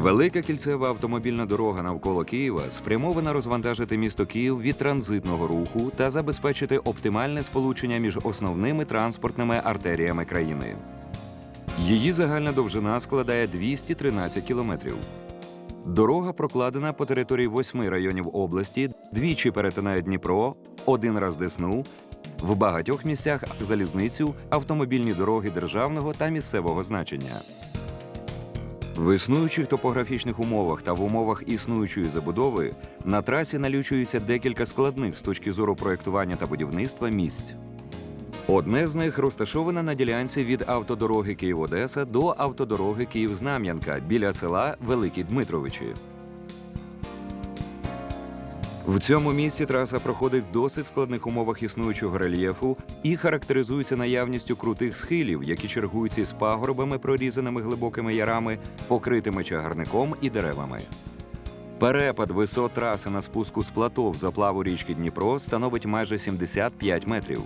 Велика кільцева автомобільна дорога навколо Києва спрямована розвантажити місто Київ від транзитного руху та забезпечити оптимальне сполучення між основними транспортними артеріями країни. Її загальна довжина складає 213 кілометрів. Дорога прокладена по території восьми районів області, двічі перетинає Дніпро, один раз Десну, в багатьох місцях залізницю, автомобільні дороги державного та місцевого значення. В існуючих топографічних умовах та в умовах існуючої забудови на трасі налічується декілька складних з точки зору проєктування та будівництва місць. Одне з них розташоване на ділянці від автодороги Київ-Одеса до автодороги Київ-Знам'янка біля села Великі Дмитровичі. В цьому місці траса проходить в досить складних умовах існуючого рельєфу і характеризується наявністю крутих схилів, які чергуються з пагорбами, прорізаними глибокими ярами, покритими чагарником і деревами. Перепад висот траси на спуску з плато в заплаву річки Дніпро становить майже 75 метрів.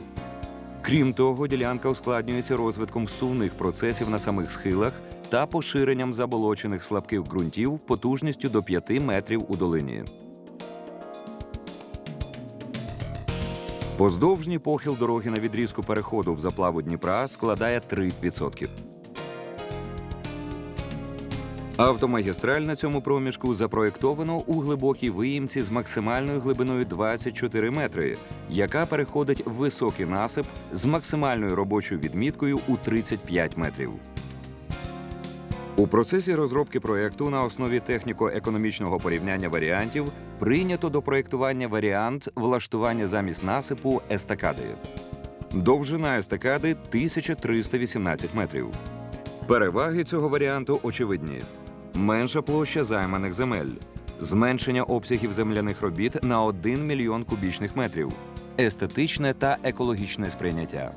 Крім того, ділянка ускладнюється розвитком сувних процесів на самих схилах та поширенням заболочених слабких ґрунтів потужністю до 5 метрів у долині. Поздовжній похил дороги на відрізку переходу в заплаву Дніпра складає 3%. Автомагістраль на цьому проміжку запроєктовано у глибокій виїмці з максимальною глибиною 24 метри, яка переходить в високий насип з максимальною робочою відміткою у 35 метрів. У процесі розробки проєкту на основі техніко-економічного порівняння варіантів прийнято до проєктування варіант влаштування замість насипу естакади. Довжина естакади 1318 метрів. Переваги цього варіанту очевидні: менша площа займаних земель, зменшення обсягів земляних робіт на 1 мільйон кубічних метрів, естетичне та екологічне сприйняття.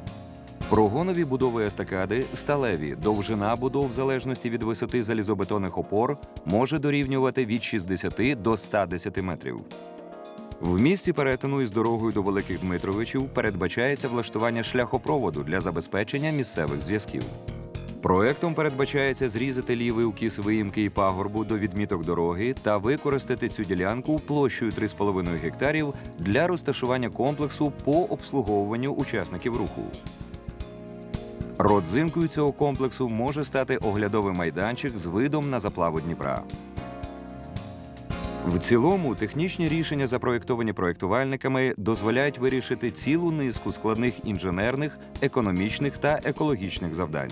Прогонові будови естакади сталеві. Довжина будов в залежності від висоти залізобетонних опор може дорівнювати від 60 до 110 метрів. В місці перетину із дорогою до Великих Дмитровичів передбачається влаштування шляхопроводу для забезпечення місцевих зв'язків. Проектом передбачається зрізати лівий укіс виїмки і пагорбу до відміток дороги та використати цю ділянку площею 3,5 гектарів для розташування комплексу по обслуговуванню учасників руху. Родзинкою цього комплексу може стати оглядовий майданчик з видом на заплаву Дніпра. В цілому технічні рішення, запроєктовані проєктувальниками, дозволяють вирішити цілу низку складних інженерних, економічних та екологічних завдань.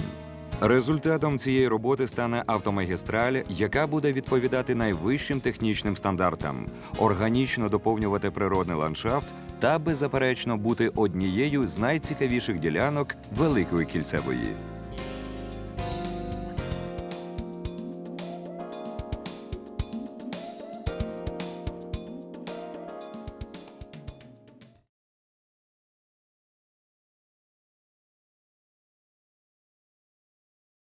Результатом цієї роботи стане автомагістраль, яка буде відповідати найвищим технічним стандартам, органічно доповнювати природний ландшафт та беззаперечно бути однією з найцікавіших ділянок Великої кільцевої.